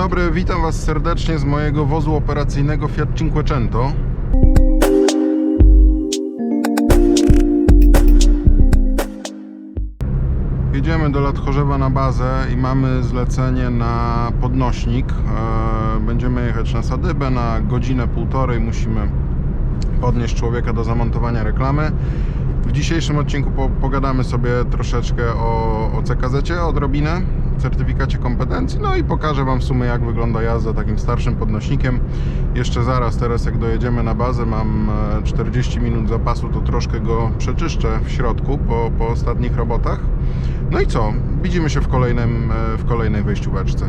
dobry, witam Was serdecznie z mojego wozu operacyjnego Fiat Cinquecento. Jedziemy do Latchorzewa na bazę i mamy zlecenie na podnośnik. E, Będziemy jechać na Sadybę na godzinę, półtorej. Musimy podnieść człowieka do zamontowania reklamy. W dzisiejszym odcinku po, pogadamy sobie troszeczkę o, o CKZ, odrobinę, certyfikacie kompetencji, no i pokażę Wam w sumie jak wygląda jazda takim starszym podnośnikiem. Jeszcze zaraz, teraz jak dojedziemy na bazę, mam e, 40 minut zapasu, to troszkę go przeczyszczę w środku po, po ostatnich robotach. No i co? Widzimy się w, kolejnym, e, w kolejnej wejścióweczce.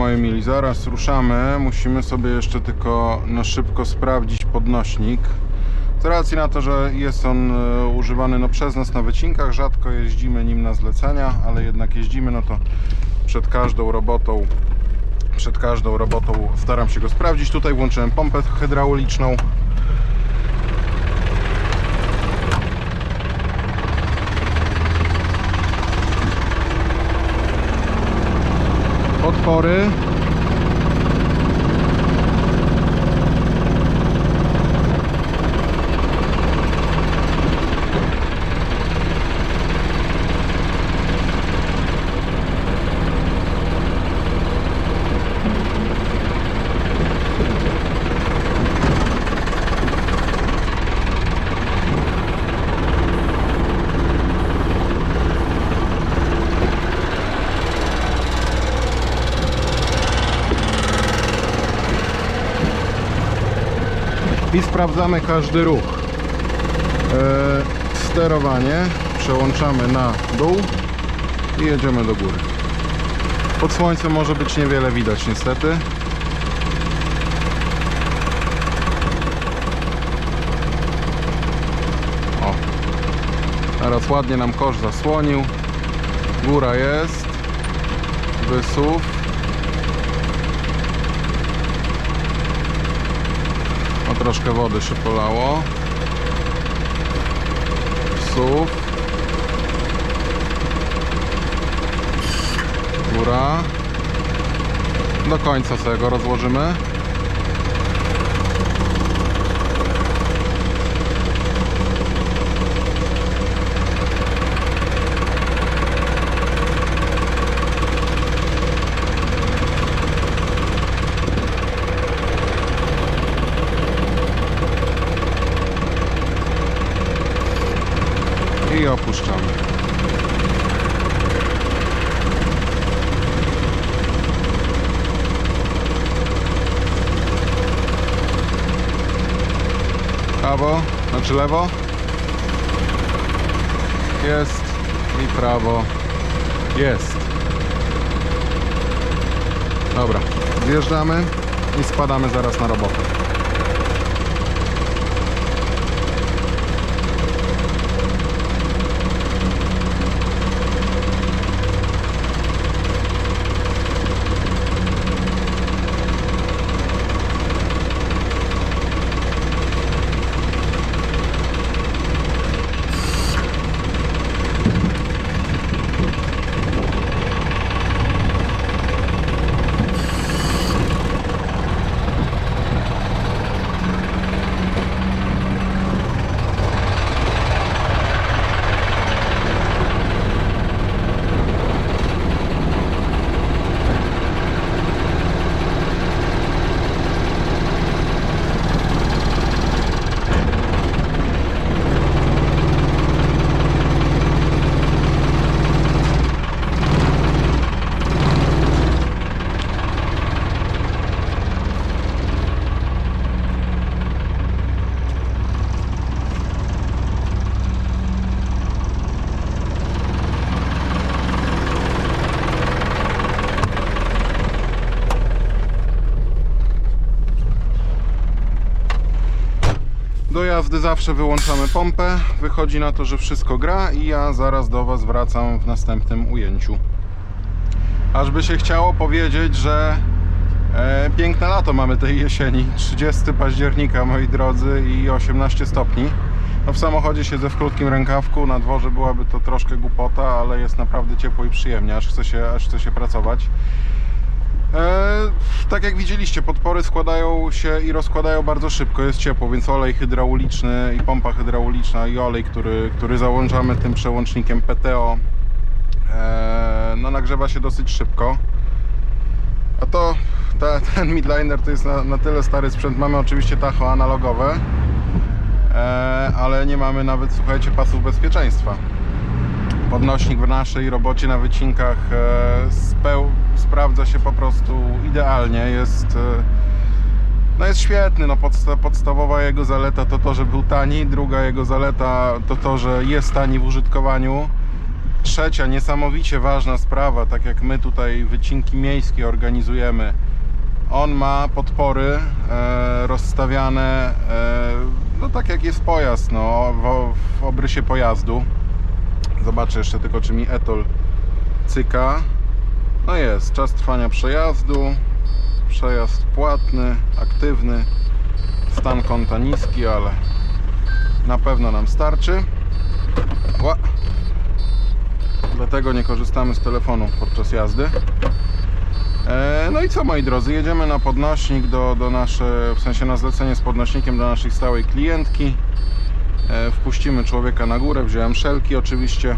Moi mili, zaraz ruszamy. Musimy sobie jeszcze tylko na szybko sprawdzić podnośnik. Z racji na to, że jest on e, używany no, przez nas na wycinkach, rzadko jeździmy nim na zlecenia, ale jednak jeździmy, no to przed każdą robotą przed każdą robotą staram się go sprawdzić. Tutaj włączyłem pompę hydrauliczną. Otwory. Sprawdzamy każdy ruch. E, sterowanie przełączamy na dół i jedziemy do góry. Pod słońcem może być niewiele widać niestety. O. Teraz ładnie nam kosz zasłonił. Góra jest. Wysuw. Troszkę wody się polało. Wsuw. Góra. Do końca sobie go rozłożymy. Opuszczamy. Prawo, znaczy lewo. Jest i prawo. Jest. Dobra, zjeżdżamy i spadamy zaraz na robotę. Zawsze wyłączamy pompę. Wychodzi na to, że wszystko gra i ja zaraz do Was wracam w następnym ujęciu. Ażby się chciało powiedzieć, że e, piękne lato mamy tej jesieni. 30 października, moi drodzy, i 18 stopni. No w samochodzie siedzę w krótkim rękawku, na dworze byłaby to troszkę głupota, ale jest naprawdę ciepło i przyjemnie, aż chce się, aż chce się pracować. E, tak jak widzieliście, podpory składają się i rozkładają bardzo szybko, jest ciepło, więc olej hydrauliczny i pompa hydrauliczna i olej, który, który załączamy tym przełącznikiem PTO e, no nagrzewa się dosyć szybko. A to ta, ten midliner to jest na, na tyle stary sprzęt. Mamy oczywiście tacho analogowe, e, ale nie mamy nawet, słuchajcie, pasów bezpieczeństwa podnośnik w naszej robocie na wycinkach e, sprawdza się po prostu idealnie. Jest, e, no jest świetny. No podsta podstawowa jego zaleta to to, że był tani. Druga jego zaleta to to, że jest tani w użytkowaniu. Trzecia, niesamowicie ważna sprawa, tak jak my tutaj wycinki miejskie organizujemy. On ma podpory e, rozstawiane, e, no tak jak jest pojazd, no, w, w obrysie pojazdu. Zobaczę jeszcze tylko, czy mi etol cyka. No jest, czas trwania przejazdu. Przejazd płatny, aktywny. Stan konta niski, ale na pewno nam starczy. Ła. Dlatego nie korzystamy z telefonu podczas jazdy. E, No i co moi drodzy, jedziemy na podnośnik do, do nasze, w sensie na zlecenie z podnośnikiem do naszej stałej klientki. E, Wpuścimy człowieka na górę, wziąłem szelki oczywiście.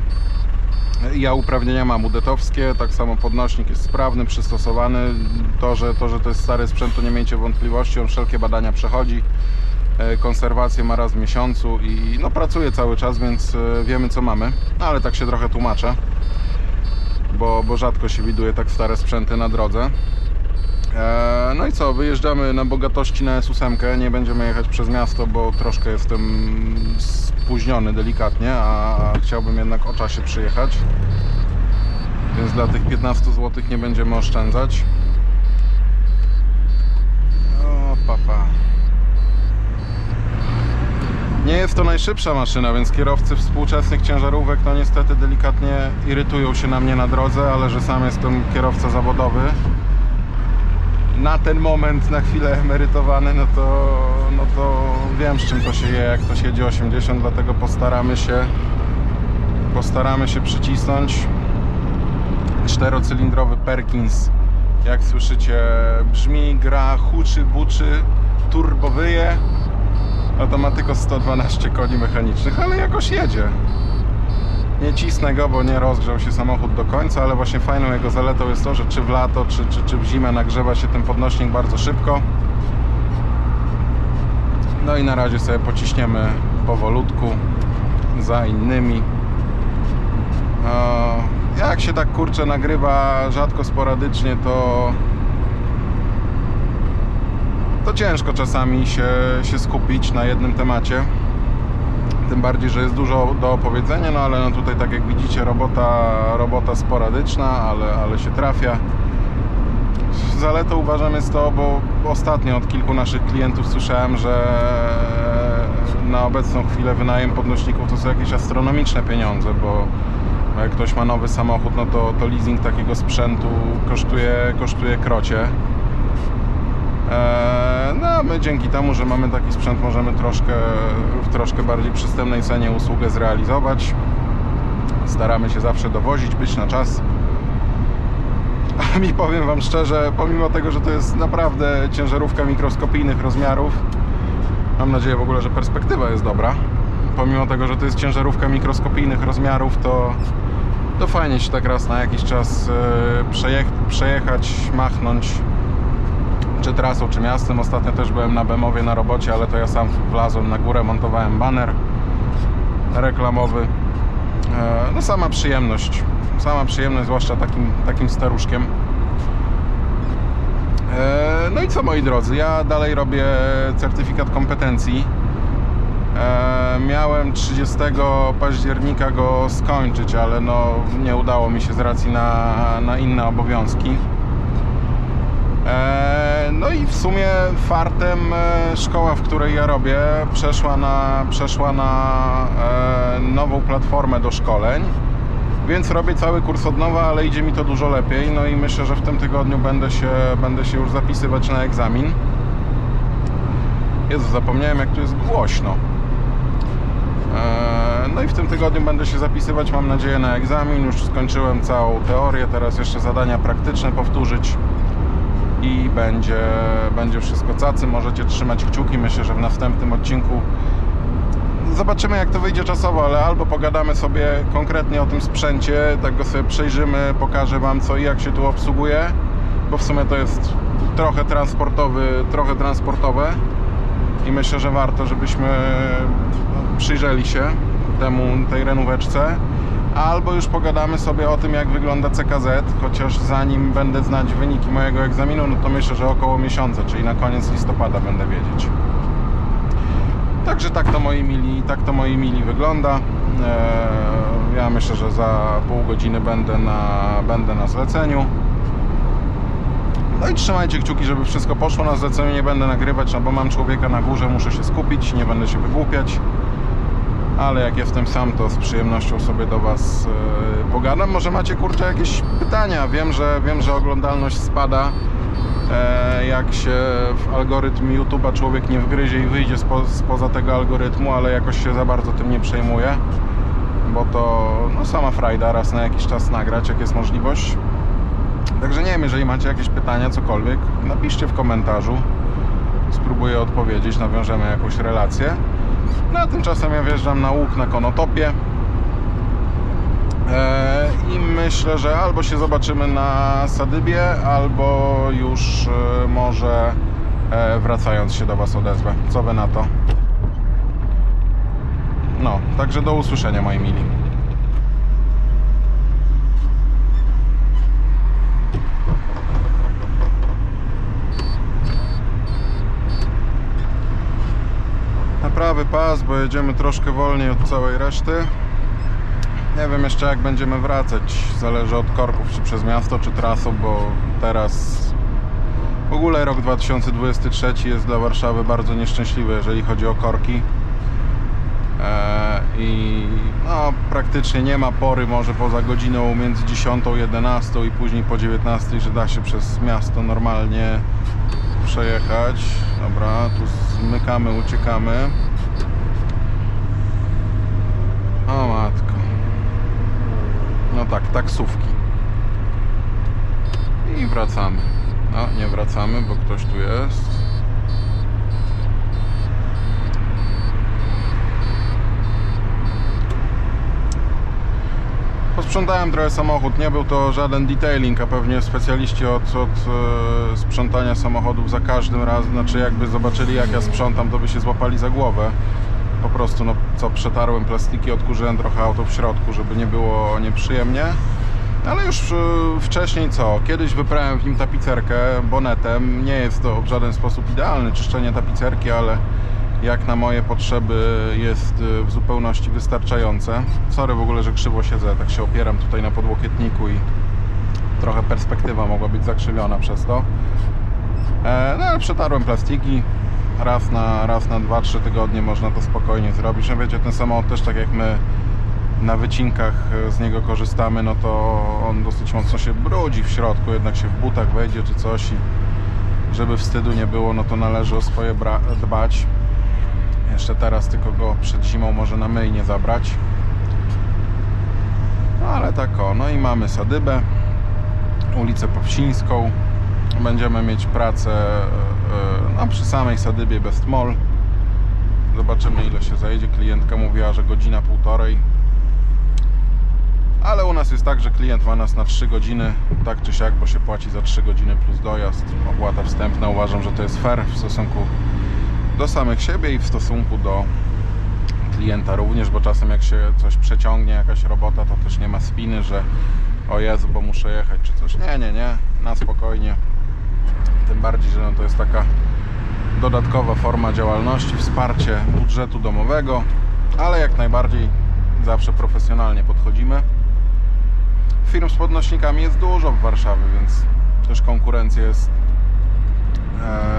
E, Ja uprawnienia mam udetowskie, tak samo podnośnik jest sprawny, przystosowany. To, że to, że to jest stary sprzęt, to nie miejcie wątpliwości, on wszelkie badania przechodzi. E, Konserwację ma raz w miesiącu i no, pracuje cały czas, więc wiemy co mamy. No, ale tak się trochę tłumaczę, bo, bo rzadko się widuje tak stare sprzęty na drodze. E, No i co, wyjeżdżamy na bogatości na S8. Nie będziemy jechać przez miasto, bo troszkę jestem spóźniony delikatnie, a chciałbym jednak o czasie przyjechać. Więc dla tych 15 zł nie będziemy oszczędzać. O, papa. Nie jest to najszybsza maszyna, więc kierowcy współczesnych ciężarówek no niestety delikatnie irytują się na mnie na drodze, ale że sam jestem kierowca zawodowy na ten moment, na chwilę emerytowany, no to, no to wiem z czym to się je, jak ktoś jedzie 80, dlatego postaramy się postaramy się przycisnąć. Czterocylindrowy Perkins jak słyszycie brzmi, gra, huczy, buczy, turbo wyje. A to ma tylko 112 koni mechanicznych, ale jakoś jedzie nie cisnę go, bo nie rozgrzał się samochód do końca, ale właśnie fajną jego zaletą jest to, że czy w lato, czy, czy, czy w zimę nagrzewa się ten podnośnik bardzo szybko. No i na razie sobie pociśniemy powolutku za innymi. Jak się tak kurczę nagrywa rzadko, sporadycznie, to to ciężko czasami się, się skupić na jednym temacie tym bardziej, że jest dużo do opowiedzenia, no ale no tutaj tak jak widzicie robota, robota sporadyczna, ale, ale się trafia. Zaletą uważam jest to, bo ostatnio od kilku naszych klientów słyszałem, że na obecną chwilę wynajem podnośników to są jakieś astronomiczne pieniądze, bo jak ktoś ma nowy samochód, no to, to leasing takiego sprzętu kosztuje, kosztuje krocie. Eee, No, a my dzięki temu, że mamy taki sprzęt, możemy troszkę w troszkę bardziej przystępnej cenie usługę zrealizować. Staramy się zawsze dowozić, być na czas. A mi powiem Wam szczerze, pomimo tego, że to jest naprawdę ciężarówka mikroskopijnych rozmiarów, mam nadzieję w ogóle, że perspektywa jest dobra. Pomimo tego, że to jest ciężarówka mikroskopijnych rozmiarów, to, to fajnie się tak raz na jakiś czas e, przejech przejechać, machnąć czy trasą, czy miastem. Ostatnio też byłem na Bemowie na robocie, ale to ja sam wlazłem na górę, montowałem baner reklamowy. E, No sama przyjemność, sama przyjemność, zwłaszcza takim, takim staruszkiem. E, No i co moi drodzy, ja dalej robię certyfikat kompetencji. E, Miałem 30 października go skończyć, ale no nie udało mi się z racji na, na inne obowiązki. No i w sumie fartem e, szkoła, w której ja robię, przeszła na, przeszła na e, nową platformę do szkoleń. Więc robię cały kurs od nowa, ale idzie mi to dużo lepiej. No i myślę, że w tym tygodniu będę się, będę się już zapisywać na egzamin. Jezu, zapomniałem jak tu jest głośno. E, No i w tym tygodniu będę się zapisywać, mam nadzieję, na egzamin. Już skończyłem całą teorię, teraz jeszcze zadania praktyczne powtórzyć i będzie, będzie wszystko cacy. Możecie trzymać kciuki. Myślę, że w następnym odcinku zobaczymy jak to wyjdzie czasowo, ale albo pogadamy sobie konkretnie o tym sprzęcie, tak go sobie przejrzymy, pokażę Wam co i jak się tu obsługuje, bo w sumie to jest trochę transportowy, trochę transportowe i myślę, że warto, żebyśmy przyjrzeli się temu, tej renóweczce. Albo już pogadamy sobie o tym, jak wygląda CKZ, chociaż zanim będę znać wyniki mojego egzaminu, no to myślę, że około miesiąca, czyli na koniec listopada będę wiedzieć. Także tak to moi mili, tak to moi mili wygląda. Eee, Ja myślę, że za pół godziny będę na, będę na zleceniu. No i trzymajcie kciuki, żeby wszystko poszło na zleceniu. Nie będę nagrywać, no bo mam człowieka na górze, muszę się skupić, nie będę się wygłupiać. Ale jak jestem sam, to z przyjemnością sobie do Was e, pogadam. Może macie kurczę jakieś pytania? Wiem, że wiem, że oglądalność spada. E, jak się w algorytm YouTube'a człowiek nie wgryzie i wyjdzie spo, spoza tego algorytmu, ale jakoś się za bardzo tym nie przejmuje. Bo to no, sama frajda raz na jakiś czas nagrać, jak jest możliwość. Także nie wiem, jeżeli macie jakieś pytania, cokolwiek, napiszcie w komentarzu. Spróbuję odpowiedzieć, nawiążemy jakąś relację. No a tymczasem ja wjeżdżam na łuk na Konotopie. E, I myślę, że albo się zobaczymy na Sadybie, albo już e, może e, wracając się do Was odezwę. Co Wy na to? No, także do usłyszenia moi mili. Pas, bo jedziemy troszkę wolniej od całej reszty. Nie wiem jeszcze jak będziemy wracać. Zależy od korków, czy przez miasto, czy trasą, bo teraz w ogóle rok 2023 jest dla Warszawy bardzo nieszczęśliwy, jeżeli chodzi o korki. E, I no, praktycznie nie ma pory, może poza godziną między 10 a 11 i później po 19, że da się przez miasto normalnie przejechać. Dobra, tu zmykamy, uciekamy. O matko. No tak, taksówki. I wracamy. No, nie wracamy, bo ktoś tu jest. Posprzątałem trochę samochód. Nie był to żaden detailing, a pewnie specjaliści od, od e, sprzątania samochodów za każdym razem, znaczy jakby zobaczyli jak ja sprzątam, to by się złapali za głowę. Po prostu, no co, przetarłem plastiki, odkurzyłem trochę auto w środku, żeby nie było nieprzyjemnie. Ale już e, wcześniej co? Kiedyś wyprałem w nim tapicerkę bonetem. Nie jest to w żaden sposób idealne czyszczenie tapicerki, ale jak na moje potrzeby jest e, w zupełności wystarczające. Sorry w ogóle, że krzywo siedzę, tak się opieram tutaj na podłokietniku i trochę perspektywa mogła być zakrzywiona przez to. E, No ale przetarłem plastiki. Raz na, raz na 2-3 tygodnie można to spokojnie zrobić. No wiecie, ten samochód też tak jak my na wycinkach e, z niego korzystamy, no to on dosyć mocno się brudzi w środku, jednak się w butach wejdzie czy coś i żeby wstydu nie było, no to należy o swoje dbać. Jeszcze teraz tylko go przed zimą może na myjnie zabrać. No ale tak o, no i mamy Sadybę, ulicę Powsińską. Będziemy mieć pracę e, e, no, przy samej Sadybie Best Mall. Zobaczymy ile się zajedzie. Klientka mówiła, że godzina półtorej. Ale u nas jest tak, że klient ma nas na 3 godziny, tak czy siak, bo się płaci za 3 godziny plus dojazd. Opłata wstępna. Uważam, że to jest fair w stosunku do samych siebie i w stosunku do klienta również, bo czasem jak się coś przeciągnie, jakaś robota, to też nie ma spiny, że o Jezu, bo muszę jechać czy coś. Nie, nie, nie, na spokojnie. Tym bardziej, że no to jest taka dodatkowa forma działalności, wsparcie budżetu domowego, ale jak najbardziej zawsze profesjonalnie podchodzimy. Firm z podnośnikami jest dużo w Warszawie, więc też konkurencja jest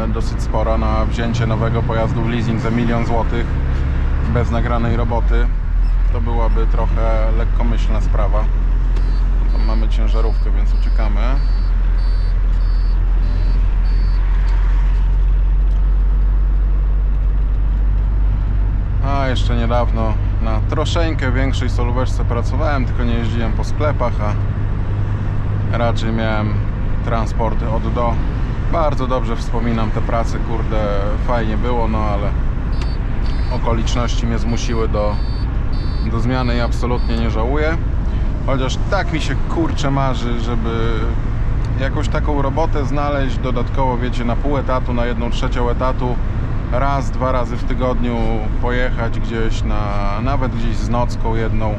dosyć spora na wzięcie nowego pojazdu w leasing za milion złotych bez nagranej roboty. To byłaby trochę lekkomyślna sprawa. Tam mamy ciężarówkę, więc uciekamy. A jeszcze niedawno na troszeczkę większej solóweczce pracowałem, tylko nie jeździłem po sklepach, a raczej miałem transporty od do. Bardzo dobrze wspominam te prace, kurde, fajnie było, no ale okoliczności mnie zmusiły do, do zmiany i absolutnie nie żałuję. Chociaż tak mi się kurczę marzy, żeby jakąś taką robotę znaleźć dodatkowo, wiecie, na pół etatu, na jedną trzecią etatu, raz, dwa razy w tygodniu pojechać gdzieś na, nawet gdzieś z nocką jedną.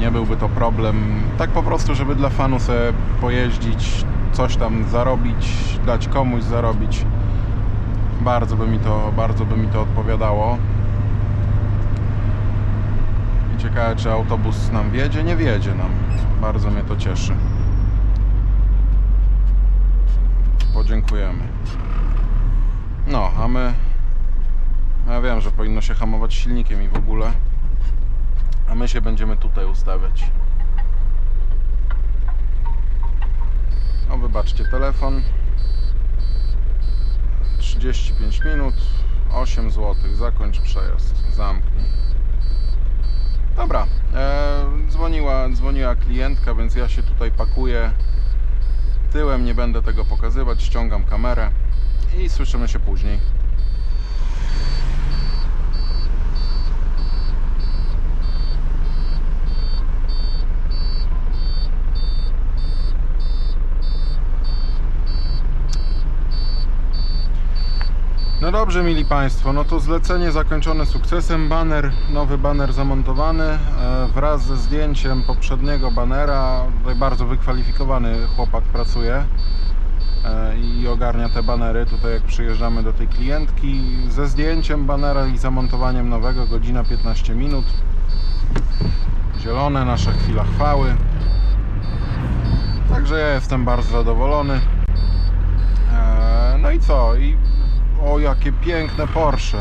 Nie byłby to problem. Tak po prostu, żeby dla fanu sobie pojeździć, coś tam zarobić, dać komuś zarobić. Bardzo by mi to, bardzo by mi to odpowiadało. I ciekawe, czy autobus nam wiedzie? Nie wiedzie nam. Bardzo mnie to cieszy. Podziękujemy. No, a my... Ja wiem, że powinno się hamować silnikiem i w ogóle. A my się będziemy tutaj ustawiać. O, wybaczcie, telefon. 35 minut, 8 zł. Zakończ przejazd, zamknij. Dobra, e, dzwoniła, dzwoniła klientka, więc ja się tutaj pakuję. Tyłem nie będę tego pokazywać, ściągam kamerę i słyszymy się później. No dobrze, mili Państwo, no to zlecenie zakończone sukcesem. Baner, nowy baner zamontowany e, wraz ze zdjęciem poprzedniego banera. Tutaj bardzo wykwalifikowany chłopak pracuje. e, i ogarnia te banery. Tutaj jak przyjeżdżamy do tej klientki ze zdjęciem banera i zamontowaniem nowego, godzina 15 minut. Zielone, nasza chwila chwały. Także ja jestem bardzo zadowolony. Eee, No i co? I o jakie piękne Porsche.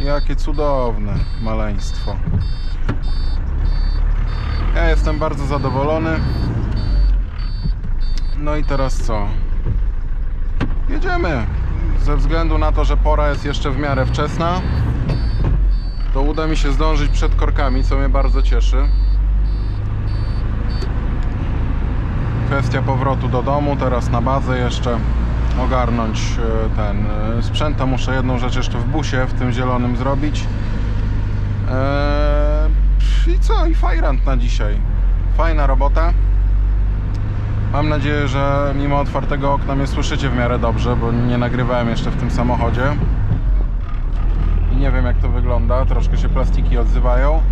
Jakie cudowne maleństwo. Ja jestem bardzo zadowolony. No i teraz co? Jedziemy. Ze względu na to, że pora jest jeszcze w miarę wczesna, to uda mi się zdążyć przed korkami, co mnie bardzo cieszy. Kwestia powrotu do domu, teraz na bazę jeszcze ogarnąć e, ten e, sprzęt. Muszę jedną rzecz jeszcze w busie, w tym zielonym zrobić. Eee, I co? I fajrant na dzisiaj. Fajna robota. Mam nadzieję, że mimo otwartego okna mnie słyszycie w miarę dobrze, bo nie nagrywałem jeszcze w tym samochodzie. I nie wiem jak to wygląda, troszkę się plastiki odzywają.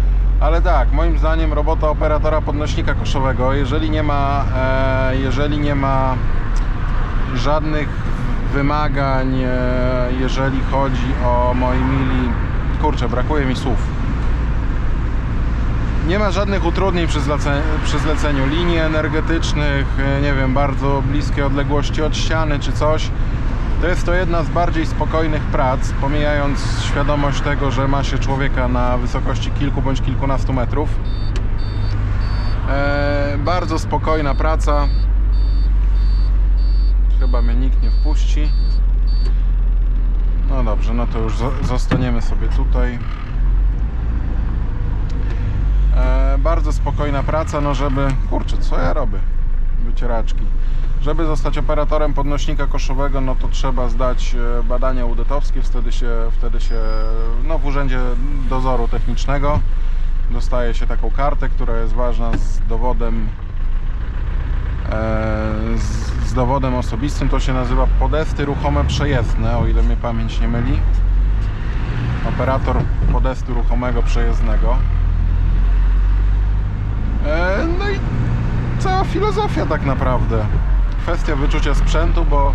Ale tak, moim zdaniem robota operatora podnośnika koszowego, jeżeli nie ma, e, jeżeli nie ma żadnych wymagań, e, jeżeli chodzi o moi mili, kurczę, brakuje mi słów. Nie ma żadnych utrudnień przy, zlece, przy zleceniu linii energetycznych, e, nie wiem, bardzo bliskie odległości od ściany czy coś. To jest to jedna z bardziej spokojnych prac, pomijając świadomość tego, że ma się człowieka na wysokości kilku bądź kilkunastu metrów. E, bardzo spokojna praca. Chyba mnie nikt nie wpuści. No dobrze, no to już zo- zostaniemy sobie tutaj. E, bardzo spokojna praca, no żeby... Kurczę, co ja robię? Wycieraczki. Żeby zostać operatorem podnośnika koszowego, no to trzeba zdać e, badania udetowskie, wtedy się, wtedy się no w Urzędzie Dozoru Technicznego dostaje się taką kartę, która jest ważna z dowodem z, z dowodem osobistym. To się nazywa podesty ruchome przejezdne, o ile mnie pamięć nie myli. Operator podestu ruchomego przejezdnego. E, No i cała filozofia tak naprawdę. Kwestia wyczucia sprzętu, bo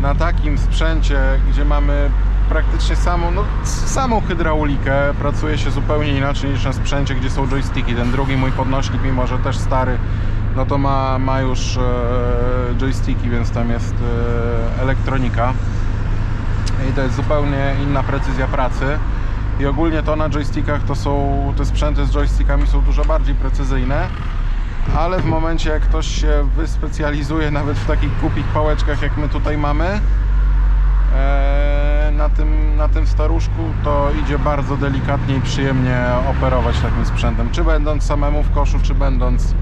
na takim sprzęcie, gdzie mamy praktycznie samą, no, samą hydraulikę, pracuje się zupełnie inaczej niż na sprzęcie, gdzie są joysticki. Ten drugi mój podnośnik, mimo że też stary, no to ma, ma już e, joysticki, więc tam jest e, elektronika. I to jest zupełnie inna precyzja pracy. I ogólnie to na joystickach to są, te sprzęty z joystickami są dużo bardziej precyzyjne. Ale w momencie jak ktoś się wyspecjalizuje nawet w takich głupich pałeczkach jak my tutaj mamy e, na tym, na tym staruszku, to idzie bardzo delikatnie i przyjemnie operować takim sprzętem. Czy będąc samemu w koszu, czy będąc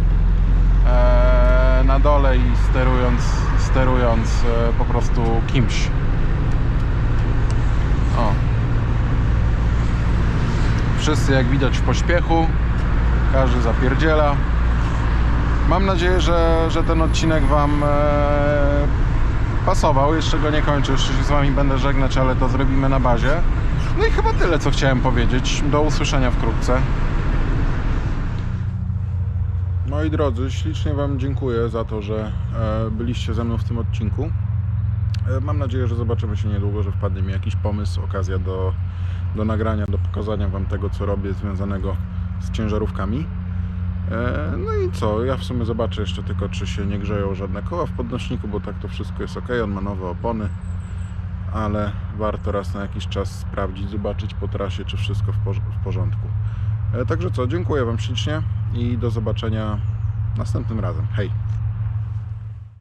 na dole i sterując, sterując e, po prostu kimś. O. Wszyscy jak widać w pośpiechu, każdy zapierdziela. Mam nadzieję, że, że ten odcinek Wam e, pasował. Jeszcze go nie kończę, jeszcze się z Wami będę żegnać, ale to zrobimy na bazie. No i chyba tyle, co chciałem powiedzieć. Do usłyszenia wkrótce. Moi drodzy, ślicznie Wam dziękuję za to, że e, byliście ze mną w tym odcinku. E, Mam nadzieję, że zobaczymy się niedługo, że wpadnie mi jakiś pomysł, okazja do, do nagrania, do pokazania Wam tego, co robię związanego z ciężarówkami. E, No i co? Ja w sumie zobaczę jeszcze tylko, czy się nie grzeją żadne koła w podnośniku, bo tak to wszystko jest ok. On ma nowe opony, ale warto raz na jakiś czas sprawdzić, zobaczyć po trasie, czy wszystko w, porz- w porządku. E, Także co? Dziękuję Wam ślicznie i do zobaczenia następnym razem. Hej!